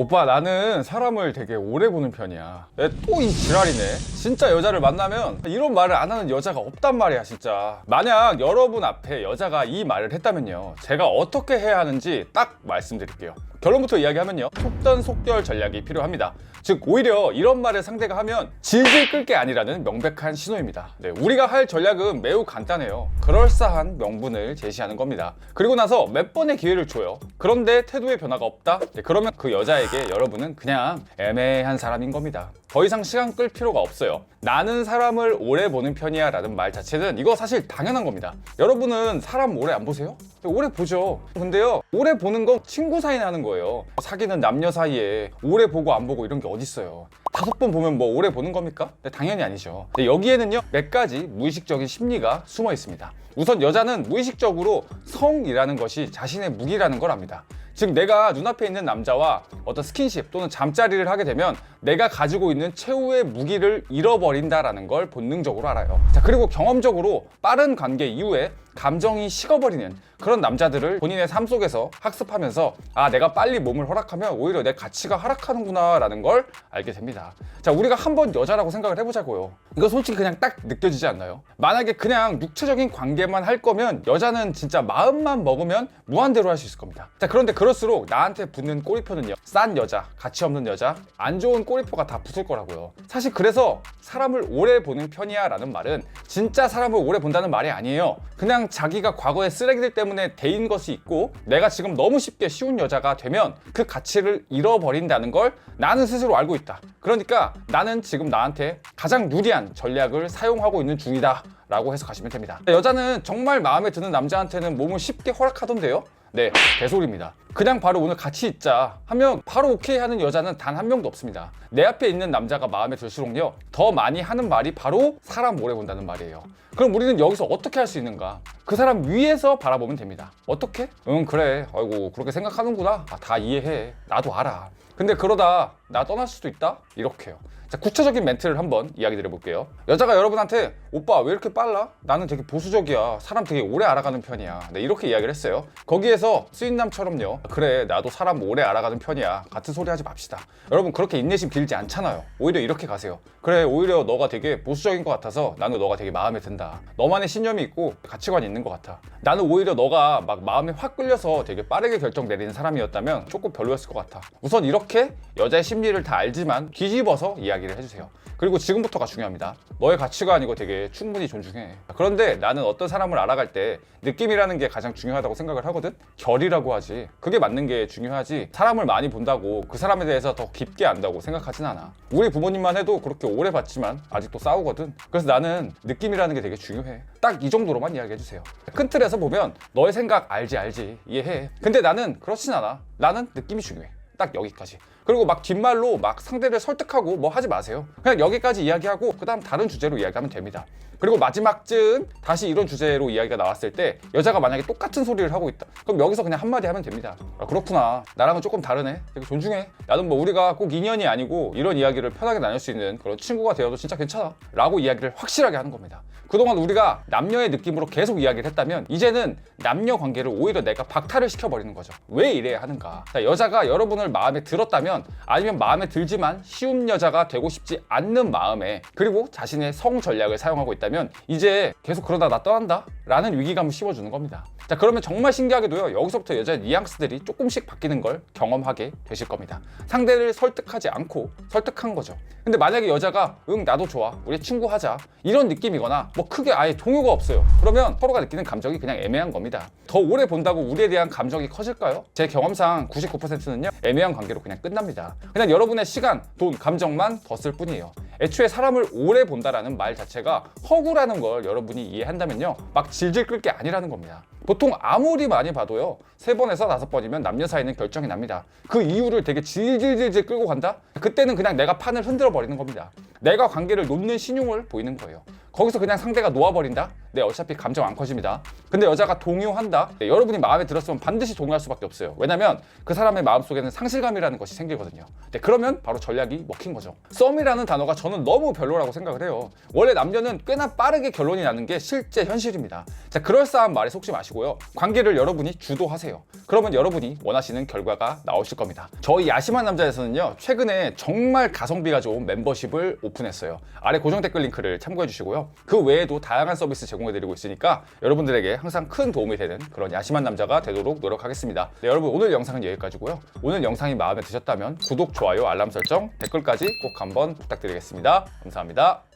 오빠 나는 사람을 되게 오래 보는 편이야. 또 이 지랄이네. 진짜 여자를 만나면 이런 말을 안 하는 여자가 없단 말이야 진짜. 만약 여러분 앞에 여자가 이 말을 했다면요. 제가 어떻게 해야 하는지 딱 말씀드릴게요 결론부터 이야기하면요. 속전 속결 전략이 필요합니다. 즉 오히려 이런 말을 상대가 하면 질질 끌 게 아니라는 명백한 신호입니다. 네, 우리가 할 전략은 매우 간단해요. 그럴싸한 명분을 제시하는 겁니다. 그리고 나서 몇 번의 기회를 줘요. 그런데 태도의 변화가 없다? 네, 그러면 그 여자에게 여러분은 그냥 애매한 사람인 겁니다 더 이상 시간 끌 필요가 없어요. 나는 사람을 오래 보는 편이야 라는 말 자체는 이거 사실 당연한 겁니다. 여러분은 사람 오래 안 보세요? 오래 보죠. 근데요 오래 보는 건 친구 사이에 하는 거예요. 사귀는 남녀 사이에 오래 보고 안 보고 이런 게 어딨어요? 다섯 번 보면 뭐 오래 보는 겁니까? 네, 당연히 아니죠. 여기에는요 몇 가지 무의식적인 심리가 숨어 있습니다. 우선 여자는 무의식적으로 성이라는 것이 자신의 무기라는 걸 압니다. 즉 내가 눈앞에 있는 남자와 어떤 스킨십 또는 잠자리를 하게 되면 내가 가지고 있는 최후의 무기를 잃어버린다라는 걸 본능적으로 알아요. 자 그리고 경험적으로 빠른 관계 이후에 감정이 식어버리는 그런 남자들을 본인의 삶 속에서 학습하면서 아 내가 빨리 몸을 허락하면 오히려 내 가치가 하락하는구나 라는 걸 알게 됩니다 자 우리가 한번 여자라고 생각을 해보자고요 이거 솔직히 그냥 딱 느껴지지 않나요? 만약에 그냥 육체적인 관계만 할 거면 여자는 진짜 마음만 먹으면 무한대로 할 수 있을 겁니다 자 그런데 그럴수록 나한테 붙는 꼬리표는요 싼 여자, 가치 없는 여자, 안 좋은 꼬리표가 다 붙을 거라고요 사실 그래서 사람을 오래 보는 편이야 라는 말은 진짜 사람을 오래 본다는 말이 아니에요 그냥 자기가 과거의 쓰레기들 때문에 대인 것이 있고 내가 지금 너무 쉽게 쉬운 여자가 되면 그 가치를 잃어버린다는 걸 나는 스스로 알고 있다. 그러니까 나는 지금 나한테 가장 유리한 전략을 사용하고 있는 중이다. 라고 해서 가시면 됩니다. 여자는 정말 마음에 드는 남자한테는 몸을 쉽게 허락하던데요? 네, 개소리입니다. 그냥 바로 오늘 같이 있자 하면 바로 오케이 하는 여자는 단 한 명도 없습니다. 내 앞에 있는 남자가 마음에 들수록요, 더 많이 하는 말이 바로 사람 오래 본다는 말이에요. 그럼 우리는 여기서 어떻게 할 수 있는가? 그 사람 위에서 바라보면 됩니다. 어떻게? 응, 그래. 아이고, 그렇게 생각하는구나. 아, 다 이해해. 나도 알아. 근데 그러다 나 떠날 수도 있다? 이렇게요. 자, 구체적인 멘트를 한번 이야기 드려볼게요. 여자가 여러분한테 오빠 왜 이렇게 빨라? 나는 되게 보수적이야. 사람 되게 오래 알아가는 편이야. 네, 이렇게 이야기를 했어요. 거기에서 수인남처럼요. 그래, 나도 사람 오래 알아가는 편이야. 같은 소리 하지 맙시다. 여러분 그렇게 인내심 빌지 않잖아요. 오히려 이렇게 가세요. 그래, 오히려 너가 되게 보수적인 것 같아서 나는 너가 되게 마음에 든다. 너만의 신념이 있고 가치관이 있는 것 같아. 나는 오히려 너가 막 마음에 확 끌려서 되게 빠르게 결정 내리는 사람이었다면 조금 별로였을 것 같아. 우선 이렇게 여자의 심 리를 다 알지만 뒤집어서 이야기를 해주세요. 그리고 지금부터가 중요합니다. 너의 가치관 이거 되게 충분히 존중해. 그런데 나는 어떤 사람을 알아갈 때 느낌이라는 게 가장 중요하다고 생각을 하거든? 결이라고 하지. 그게 맞는 게 중요하지. 사람을 많이 본다고 그 사람에 대해서 더 깊게 안다고 생각하진 않아. 우리 부모님만 해도 그렇게 오래 봤지만 아직도 싸우거든. 그래서 나는 느낌이라는 게 되게 중요해. 딱 이 정도로만 이야기해 주세요. 큰 틀에서 보면 너의 생각 알지 알지 이해해. 근데 나는 그렇진 않아. 나는 느낌이 중요해. 딱 여기까지. 그리고 막 뒷말로 막 상대를 설득하고 뭐 하지 마세요. 그냥 여기까지 이야기하고 그다음 다른 주제로 이야기하면 됩니다. 그리고 마지막쯤 다시 이런 주제로 이야기가 나왔을 때 여자가 만약에 똑같은 소리를 하고 있다. 그럼 여기서 그냥 한마디 하면 됩니다. 아, 그렇구나. 나랑은 조금 다르네. 되게 존중해. 나는 뭐 우리가 꼭 인연이 아니고 이런 이야기를 편하게 나눌 수 있는 그런 친구가 되어도 진짜 괜찮아. 라고 이야기를 확실하게 하는 겁니다. 그동안 우리가 남녀의 느낌으로 계속 이야기를 했다면 이제는 남녀 관계를 오히려 내가 박탈을 시켜버리는 거죠. 왜 이래야 하는가? 자, 여자가 여러분을 마음에 들었다면 아니면 마음에 들지만 쉬운 여자가 되고 싶지 않는 마음에 그리고 자신의 성 전략을 사용하고 있다면 이제 계속 그러다 나 떠난다? 라는 위기감을 씌워주는 겁니다. 자, 그러면 정말 신기하게도요, 여기서부터 여자의 뉘앙스들이 조금씩 바뀌는 걸 경험하게 되실 겁니다. 상대를 설득하지 않고 설득한 거죠. 근데 만약에 여자가 응, 나도 좋아. 우리 친구 하자. 이런 느낌이거나 뭐 크게 아예 동요가 없어요. 그러면 서로가 느끼는 감정이 그냥 애매한 겁니다. 더 오래 본다고 우리에 대한 감정이 커질까요? 제 경험상 99%는요, 애매한 관계로 그냥 끝납니다. 그냥 여러분의 시간, 돈, 감정만 더 쓸 뿐이에요. 애초에 사람을 오래 본다라는 말 자체가 허구라는 걸 여러분이 이해한다면요. 막 질질 끌 게 아니라는 겁니다. 보통 아무리 많이 봐도요. 세 번에서 다섯 번이면 남녀 사이는 결정이 납니다. 그 이유를 되게 질질질질 끌고 간다? 그때는 그냥 내가 판을 흔들어 버리는 겁니다. 내가 관계를 놓는 신용을 보이는 거예요. 거기서 그냥 상대가 놓아버린다? 네, 어차피 감정 안 커집니다. 근데 여자가 동요한다? 네, 여러분이 마음에 들었으면 반드시 동요할 수밖에 없어요. 왜냐면 그 사람의 마음속에는 상실감이라는 것이 생기거든요. 네, 그러면 바로 전략이 먹힌 거죠. 썸이라는 단어가 저는 너무 별로라고 생각을 해요. 원래 남녀는 꽤나 빠르게 결론이 나는 게 실제 현실입니다. 자, 그럴싸한 말에 속지 마시고 마시고요. 관계를 여러분이 주도하세요. 그러면 여러분이 원하시는 결과가 나오실 겁니다. 저희 야심한 남자에서는요, 최근에 정말 가성비가 좋은 멤버십을 오픈했어요. 아래 고정 댓글 링크를 참고해 주시 고요. 그 외에도 다양한 서비스 제공해 드리고 있으니까 여러분들에게 항상 큰 도움이 되는 그런 야심한 남자가 되도록 노력하겠습니다. 네, 여러분 오늘 영상은 여기까지고요. 오늘 영상이 마음에 드셨다면 구독, 좋아요, 알람 설정, 댓글까지 꼭 한번 부탁드리겠습니다. 감사합니다.